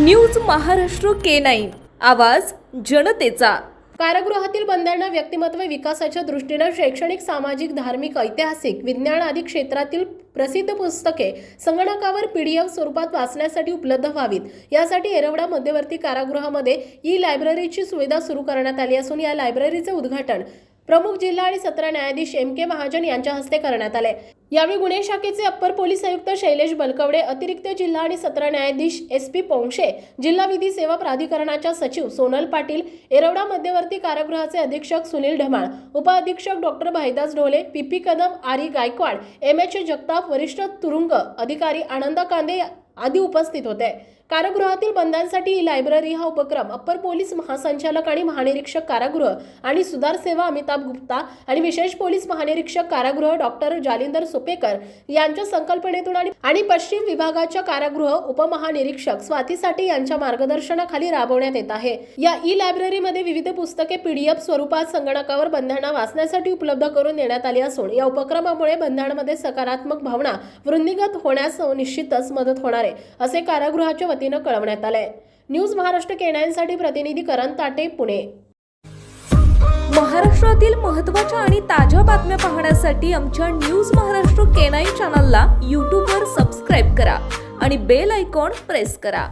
News Maharashtra K nine. आवाज जनतेचा. कारागृहातील बंधांना व्यक्तिमत्व विकासाच्या दृष्टीनं शैक्षणिक सामाजिक धार्मिक ऐतिहासिक विज्ञान आदी क्षेत्रातील प्रसिद्ध पुस्तके संगणकावर पी डी एफ स्वरूपात वाचण्यासाठी उपलब्ध व्हावीत. यासाठी येरवडा मध्यवर्ती कारागृहामध्ये ई लायब्ररीची सुविधा सुरू करण्यात आली असून या लायब्ररीचे उद्घाटन प्रमुख जिल्हा आणि सत्र न्यायाधीश एम के महाजन यांच्या हस्ते करण्यात आले यावेळी गुन्हे शाखेचे अप्पर पोलीस आयुक्त शैलेश बलकवडे अतिरिक्त जिल्हा आणि सत्र न्यायाधीश एस पी पोंक्षे जिल्हा विधी सेवा प्राधिकरणाच्या सचिव सोनल पाटील एरवडा मध्यवर्ती कारागृहाचे अधीक्षक सुनील ढमाळ उपअधीक्षक डॉक्टर भाईदास ढोले पीपी कदम आरी गायकवाड एम एच जगताप वरिष्ठ तुरुंग अधिकारी आनंद कांदे आदी उपस्थित होते. कारागृहातील बंधांसाठी ही लायब्ररी हा उपक्रम अप्पर पोलीस महासंचालक आणि महानिरीक्षक कारागृह आणि सुधार सेवा अमिताभ गुप्ता आणि विशेष पोलीस महानिरीक्षक कारागृह डॉक्टर जालिंदर सोपेकर यांच्या संकल्पनेतून आणि आणि पश्चिम विभागाच्या कारागृह उपमहानिरीक्षक स्वाती साठे यांच्या मार्गदर्शनाखाली राबवण्यात येत आहे. या ई लायब्ररीमध्ये विविध पुस्तके पीडीएफ स्वरूपात संगणकावर बंधांना वाचण्यासाठी उपलब्ध करून देण्यात आली असून या उपक्रमामुळे बंधांमध्ये सकारात्मक भावना वृद्धिंगत होण्यास निश्चितच मदत होणार आहे असे कारागृहाच्या वतीनं कळवण्यात आलंय. न्यूज महाराष्ट्र केनायनसाठी प्रतिनिधी करण ताटे पुणे. महाराष्ट्रातील महत्त्वाच्या आणि ताज्या बातम्या पाहण्यासाठी आमच्या न्यूज महाराष्ट्र केनाईन चॅनलला यूट्यूबवर सबस्क्राईब करा आणि बेल आयकॉन प्रेस करा.